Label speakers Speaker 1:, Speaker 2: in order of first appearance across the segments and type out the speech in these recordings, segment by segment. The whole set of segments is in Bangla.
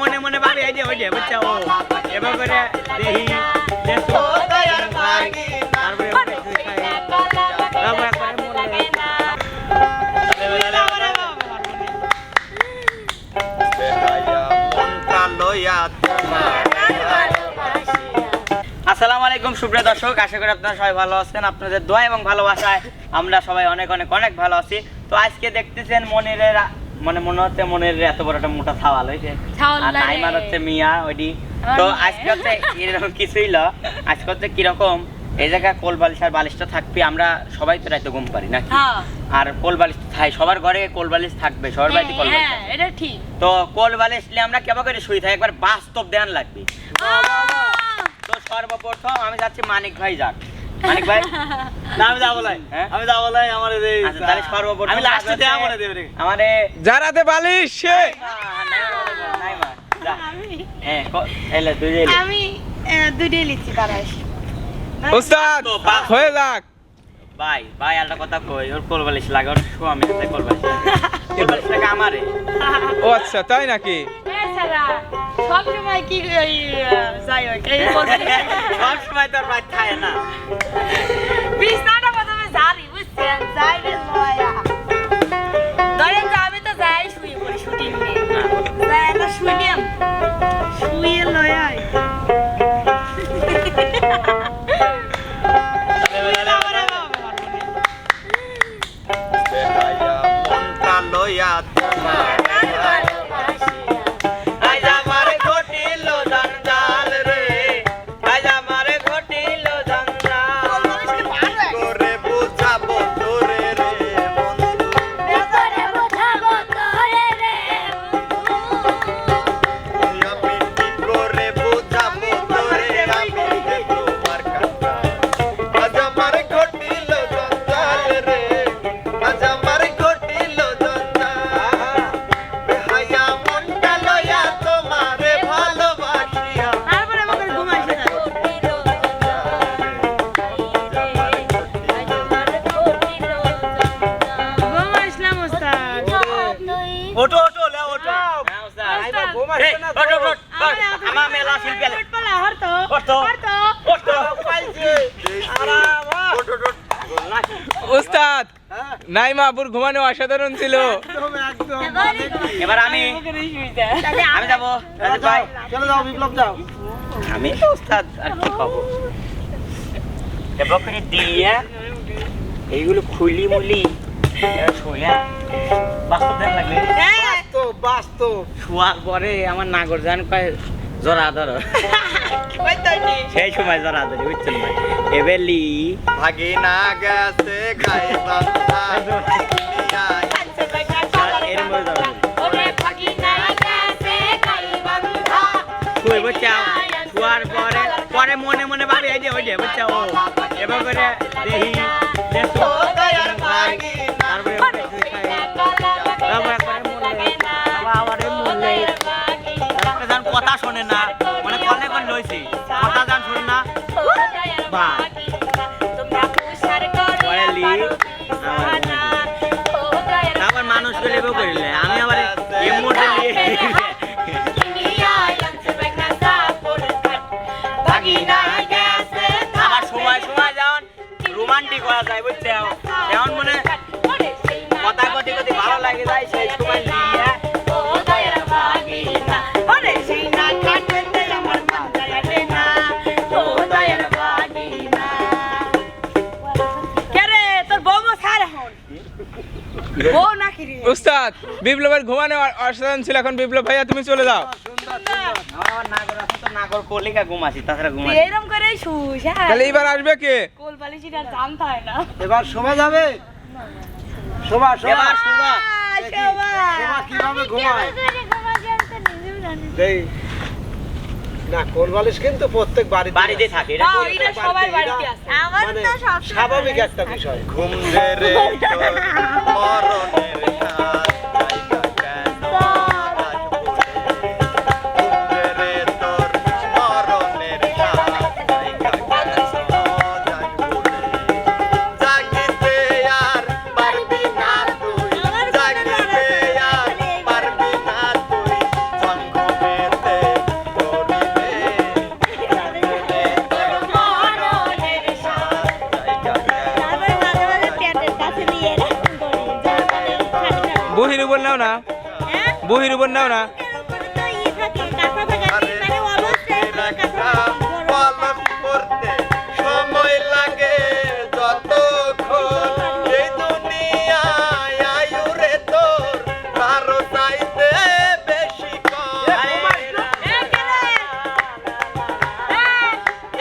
Speaker 1: মনে মনে ভাবি, এই যে, ওই যে, বুঝছ? ও এবার করে মনে আসসালামু আলাইকুম, সুপ্রিয় দর্শক, আশা করি আপনারা সবাই ভালো আছেন। আপনাদের দোয়া এবং ভালোবাসায় আমরা সবাই অনেক অনেক অনেক ভালো আছি। তো আজকে দেখতেছেন মনিরের মানে মনে হচ্ছে মনের এত বড় একটা মোটা ছাওয়াল হয়েছে আর
Speaker 2: লাগে।
Speaker 1: হচ্ছে মিয়া ওইটি তো আজকে হচ্ছে এরকম কিছুই ল। আজকে হচ্ছে কীরকম এই জায়গায় কোল বালিশ আর বালিশটা থাকবে আমরা সবাই তো রাইতে ঘুম পারি নাকি?
Speaker 2: হ্যাঁ।
Speaker 1: আর কোল বালিশ থাই সবার ঘরে কোল বালিশ থাকবে সবার বাড়িতে কোল বালিশ
Speaker 2: হ্যাঁ এটা ঠিক।
Speaker 1: তো কোল বালিশ নিয়ে আমরা কেমন করে শুই থাকি একবার বাস্তব ধ্যান লাগবে। তো সর্বপ্রথম আমি যাচ্ছি মানিক ভাই যাক। মানিক ভাই?
Speaker 3: না আমি যাব লাই।
Speaker 1: হ্যাঁ?
Speaker 3: আমি যাব লাই আমার এই
Speaker 1: আচ্ছা তাহলে সর্বপ্রথম
Speaker 3: আমি লাস্টে দেয়া মনে দেব রে
Speaker 1: আমারে
Speaker 4: যারাতে বালিশ সে।
Speaker 1: নাইমা যা। হ্যাঁ ক- এলে দুই এলে
Speaker 2: আমি
Speaker 4: উস্তাদ হয়ে যাক।
Speaker 1: ভাই ভাই একটা কথা কই ওর কোল বালিশ লাগে ওর স্বামী আছে কোল বালিশ। কোল বালিশ লাগে আমারে?
Speaker 4: ও আচ্ছা তাই নাকি?
Speaker 2: সব সময় কি ওই, আহ, যাই হোক
Speaker 1: সব সময় খায় না।
Speaker 2: বিছনাটা
Speaker 4: নাইমা আপুর ঘুমানো অসাধারণ ছিল।
Speaker 1: এবার আমি আমি যাব। ভাই।
Speaker 3: চলে যাও বিপ্লব যাও।
Speaker 1: আমি তো ওস্তাদ আর কি পাবো? এবার দিয়ে এইগুলো খুলি মুলি। শুয়া বাস্তব দেন লাগবে
Speaker 3: বাস্তব বাস্তব।
Speaker 1: শোয়ার পরে আমার নাগর জান কয় জরা ধরো। সেই সময় জরা ধরে বুঝছেন ভাই? এবেলি।
Speaker 3: ভাগিনা গেছে খাইবা
Speaker 1: এর মধ্যে জরা ধরে। কই বুঝছ শোয়ার পরে পরে মনে মনে ভাবি এই যে ওই যে বুঝছ এবার করে দেখি কথা শোনে না মানে কলে কল লইছি। কথা জান শোনে না। বা লি তারপর মানুষগুলো এবার করিলে।
Speaker 4: উস্তাদ বিপ্লবের ঘুমানো অসাধারণ ছিল এখন বিপ্লব ভাইয়া তুমি চলে যাও
Speaker 2: হ্যাঁ
Speaker 4: তাহলে এবার আসবে কে
Speaker 2: হয়
Speaker 3: এবার শোভা যাবে শোভা শোভা
Speaker 1: শোভা
Speaker 3: কীভাবে ঘুমায় না কোল বালিশ কিন্তু প্রত্যেক বাড়িতে
Speaker 1: বাড়িতে থাকে এটা
Speaker 2: এটা সবাই বাড়িতে আছে। আমার
Speaker 3: মানে
Speaker 2: তো সব
Speaker 3: স্বাভাবিক একটা বিষয়। ঘুম রে রে মরণের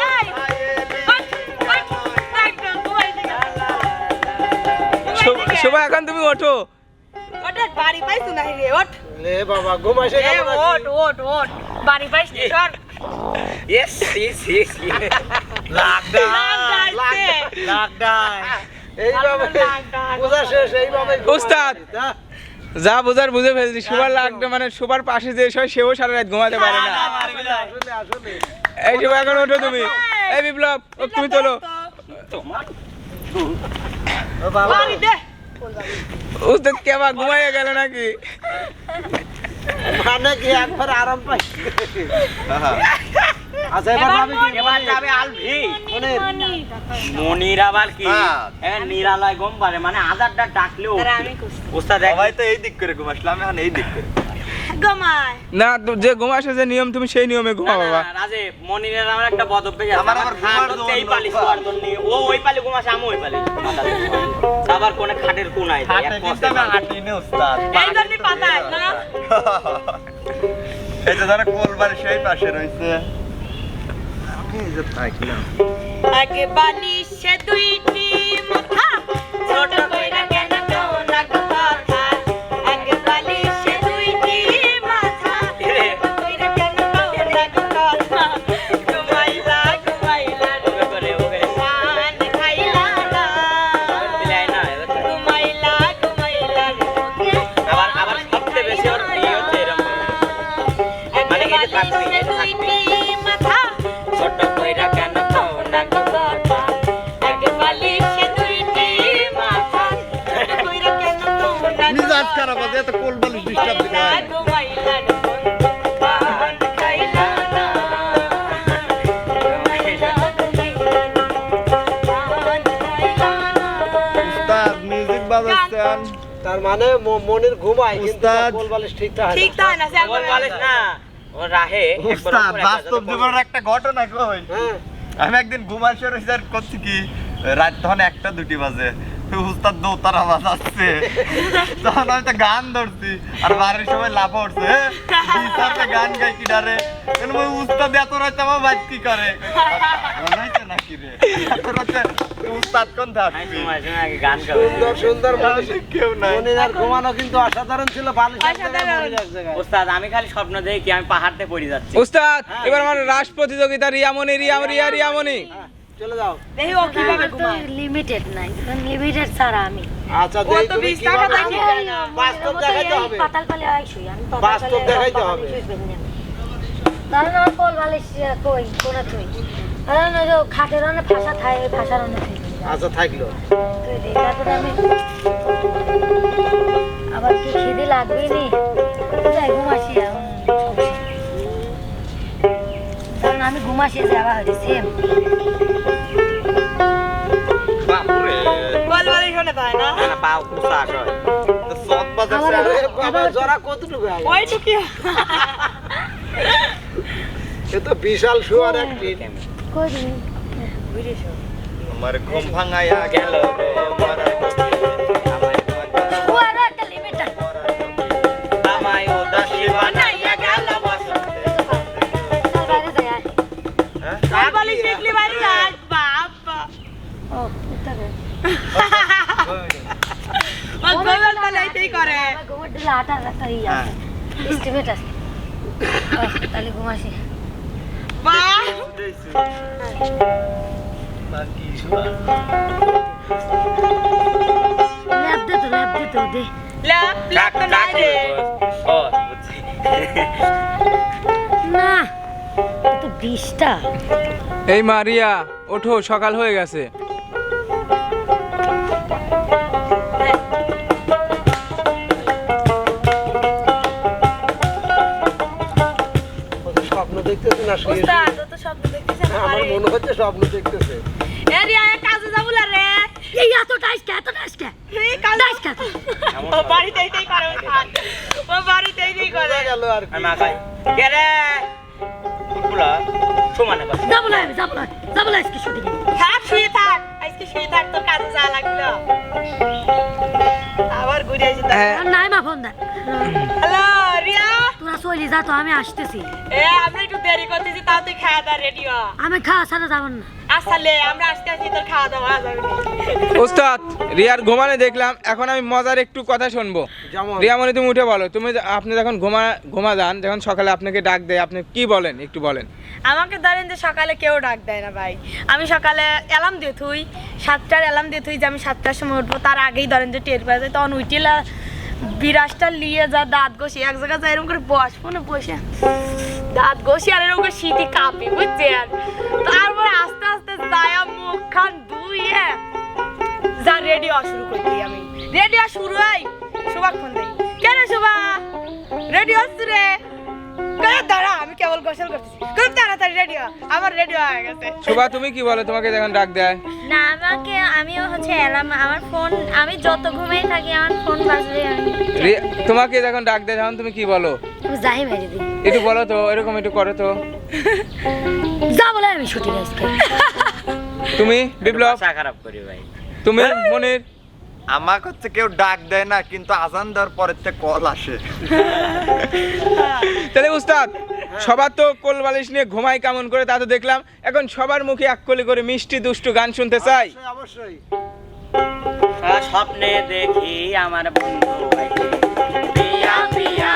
Speaker 5: এই,
Speaker 2: এই, ওঠ, ওঠ, একদম ঘুমাই থেকে।
Speaker 4: শো- শোভা এখন তুমি ওঠো
Speaker 2: ওটা বাড়ি পাইছো না রে ওঠ।
Speaker 3: লে বাবা ঘুমাইছে
Speaker 2: এ
Speaker 3: কেন নাকি?
Speaker 2: ওঠ ওঠ ওঠ। বাড়ি পাইছ নি সর
Speaker 1: ইয়েস ইয়েস
Speaker 3: এইভাবে। বোঝা শেষ এইভাবে
Speaker 4: উস্তাদ। যা বোঝার বুঝে ফেলছি শোবার লাগবে মানে শোবার পাশে যে সবাই সেও সারা রাত ঘুমাতে পারে না। এই শোভা এখন ওঠো তুমি। এই বিপ্লব ও তুমি তোলো
Speaker 3: ও বাবা।
Speaker 2: বাড়ি দে
Speaker 4: আবার ঘুমাইয়া গেল নাকি?
Speaker 3: মানে কি একবার আরাম পাই? আচ্ছা এবার
Speaker 2: এবার
Speaker 3: ভাবি কি
Speaker 1: এবার যাবে আলভি?
Speaker 3: মনে
Speaker 1: মনির আবার কি?
Speaker 5: হ্যাঁ।
Speaker 1: নিরালয় গম পারে মানে আধারটা ডাকলেও ওস্তাদ
Speaker 5: সবাই তো এই দিক করে ঘুমাসলাম এখন এই দিক করে।
Speaker 2: গমায়
Speaker 4: না যে ঘুম আসে যে নিয়ম তুমি সেই নিয়মে ঘুমা বাবা
Speaker 1: রাজে মনিরের আমার একটা বদ অভ্যাস
Speaker 5: আমার
Speaker 1: আমার
Speaker 5: ঘুমার
Speaker 1: হচ্ছে এই পালি
Speaker 5: অভ্যাস।
Speaker 1: শোয়ার জন্য। ও ওই পালি ঘুমাসে আমি ওই পালি আবার কোনে খাটের কোনায় যায়,
Speaker 5: কিন্তু আমি হাঁটি না উস্তাদ।
Speaker 2: এই জন্য পাতায় না?
Speaker 5: এই যে ধরো কোলবার সেই পাশে রয়েছে। এই যে থাকলাম
Speaker 2: আগে বালিশে দুইটি মাথা ছোট কইরা
Speaker 1: মানে
Speaker 3: মনের ঘুমায় কিন্তু
Speaker 5: উস্তাদ।
Speaker 3: কোল বালিশ ঠিক থাকে
Speaker 2: ঠিক না
Speaker 1: বালিশ না। ও রাহে
Speaker 5: উস্তাদ বাস্তব জীবনের একটা ঘটনা কই?
Speaker 3: হ্যাঁ।
Speaker 5: আমি একদিন ঘুমাই আর করছি কি রাত তখন একটা দুটি বাজে। উস্তাদ দোতারা বাজাচ্ছে তখন আমি তো গান ধরছি আর বাড়ির উঠছে বিচারতে গান গাই কি ডারে উস্তাদ এত রাতে আমার বাইক কি করে নাকি রে এত রাতে উস্তাদ কোন
Speaker 1: আমি
Speaker 5: থাকবি
Speaker 1: সময় সময় আগে গান
Speaker 3: সুন্দর সুন্দর বালিশ
Speaker 5: কেউ নাই
Speaker 3: মনির ঘুমানো কিন্তু অসাধারণ ছিল।
Speaker 1: ওস্তাদ আমি খালি স্বপ্ন দেখি কি আমি পাহাড়তে পড়ে যাচ্ছি
Speaker 4: উস্তাদ এবার আমার রাস প্রতিযোগিতা রিয়ামণি রিয়াম রিয়া রিয়ামণি
Speaker 3: হ্যাঁ, চলে যাও।
Speaker 2: দেখি ও কীভাবে ঘুমায়।
Speaker 6: লিমিটেড নাই লিমিটেড ছাড়া আমি।
Speaker 3: আচ্ছা
Speaker 2: তো টাকা দেখে।
Speaker 3: বাস্তব দেখাইতে হবে।
Speaker 6: পাতাল পালে শুই আমি
Speaker 3: বাস্তব দেখাইতে হবে।
Speaker 6: ধরেন আমার কোল বালিশ কই কোনা তুই ওই খাটের অনেক ভাষা থাকে ভাষার অনেক
Speaker 3: আচ্ছা থাকল।
Speaker 6: তুই দে তারপরে আমি আবার কি খিদে লাগবে নি? যাই ঘুমাসি এখন?
Speaker 2: ওই তো কি
Speaker 3: সে তো বিশাল শুয়ার একটি
Speaker 6: কই দিন
Speaker 5: আমার ঘুম ভাঙাইয়া গেল রে।
Speaker 6: আহ, তাহলে ঘুমাসি
Speaker 2: বাহ
Speaker 6: দে তো ল্যাব দে তো দে
Speaker 2: লা লা তো নাই রে
Speaker 1: ও বুঝছি
Speaker 6: না তো বিষটা
Speaker 4: এই মারিয়া ওঠো সকাল হয়ে গেছে
Speaker 3: না শুয়ে
Speaker 2: উস্তাদ
Speaker 3: শুয়ে?
Speaker 2: ও তো শব্দ দেখতেছে না
Speaker 3: আমার মনে হচ্ছে স্বপ্ন দেখতেছে।
Speaker 2: এ আয় কাজে যাব লা রে।
Speaker 6: এই এত টাইস এত টাইস
Speaker 2: এই কাজে
Speaker 6: টাইস
Speaker 2: ও বাড়িতে এইটাই করে ও থাক। ও বাড়িতে এইটাই করে।
Speaker 3: গেল আর কি।
Speaker 6: আর মা কে রে? ফুটবলা? সমানে কথা
Speaker 7: যাব না আমি যাব না। যাব না আজকে শুটিং।
Speaker 2: থাক শুয়ে থাক। আজকে শুয়ে থাক তোর কাজে যাওয়া লাগল। আবার ঘুরে আসি
Speaker 4: হ্যাঁ
Speaker 7: মা ফোন দেন
Speaker 2: হ্যালো।
Speaker 7: চলি যা তো আমি আসতেছি।
Speaker 2: এ আমরা একটু দেরি করতেছি তাও তুই খাওয়া দাওয়া রেডি হ।
Speaker 7: আমি খাওয়া ছাড়া যাবেন না।
Speaker 2: আসলে আমরা আসতে আসি তোর খাওয়া দাওয়া যাবে।
Speaker 4: ওস্তাদ রিয়ার ঘুমানে দেখলাম এখন আমি মজার একটু কথা শুনব। রিয়া মনে তুমি উঠে বলো তুমি আপনি যখন ঘুমা ঘুমা যান যখন সকালে আপনাকে ডাক দেয় আপনি কি বলেন একটু বলেন।
Speaker 2: আমাকে ধরেন যে সকালে কেউ ডাক দেয় না ভাই। আমি সকালে অ্যালার্ম দিয়ে থুই সাতটার অ্যালার্ম দিয়ে থুই যে আমি সাতটার সময় উঠবো তার আগেই ধরেন যে টের পাওয়া যায় তখন উঠিলা বিরাজটা নিয়ে যা, দাঁত ঘষি। এক জায়গায় যা এরকম করে বসবো না বসে। দাঁত ঘষি আর এরকম করে শীতে কাঁপি, বুঝছেন? তারপরে আস্তে আস্তে যায়া মুখ খান ধুইয়ে যা রেডিও শুরু করে দিই আমি। রেডিও শুরু হয় সুভাগ ফোন দিই। কেন সুভা রেডিও রে? কেবল গোসল করতেছি। খুব তাড়াতাড়ি রেডি হ আমার রেডি হয়ে গেছে।
Speaker 4: শোভা তুমি কি বলো? তোমাকে যখন ডাক দেয়।
Speaker 8: না আমাকে আমিও হচ্ছে অ্যালার্ম আমার ফোন আমি যত ঘুমাই থাকি আমার ফোন বাজলে আমি
Speaker 4: রি- তোমাকে যখন ডাক দেয় তখন তুমি কি বলো?
Speaker 7: আমি যাই মেরে দিই।
Speaker 4: একটু বলো তো এরকম একটু করো তো।
Speaker 7: যাব না আমি শুটিং আজকে
Speaker 4: তুমি বিপ্লব?
Speaker 6: ভাষা খারাপ করি ভাই।
Speaker 4: তুমি মনির?
Speaker 1: আমাকে হচ্ছে কেউ ডাক দেয় না কিন্তু আজান দেওয়ার পরের থেকে কল আসে।
Speaker 4: সবার তো কোল বালিশ নিয়ে ঘুমাই কেমন করে তা তো দেখলাম। এখন সবার মুখে এক কলি করে মিষ্টি দুষ্টু গান শুনতে চাই।
Speaker 3: অবশ্যই,
Speaker 6: স্বপ্নে দেখি আমার বন্ধু। পিয়া পিয়া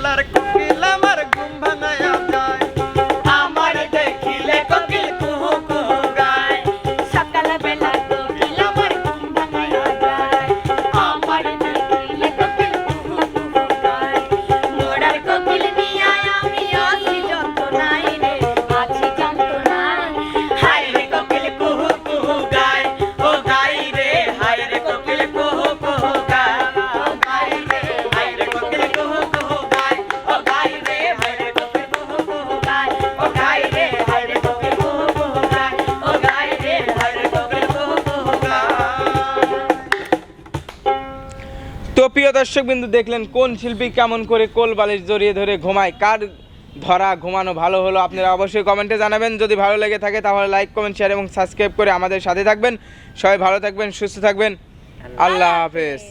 Speaker 1: বেলার কোকিল
Speaker 4: দর্শক বিন্দু দেখলেন কোন শিল্পী কেমন করে কোল বালিশ জড়িয়ে ধরে ঘুমায় কার ধরা ঘুমানো ভালো হলো আপনারা অবশ্যই কমেন্টে জানাবেন। যদি ভালো লেগে থাকে তাহলে লাইক কমেন্ট শেয়ার এবং সাবস্ক্রাইব করে আমাদের সাথে থাকবেন। সবাই ভালো থাকবেন সুস্থ থাকবেন। আল্লাহ হাফেজ।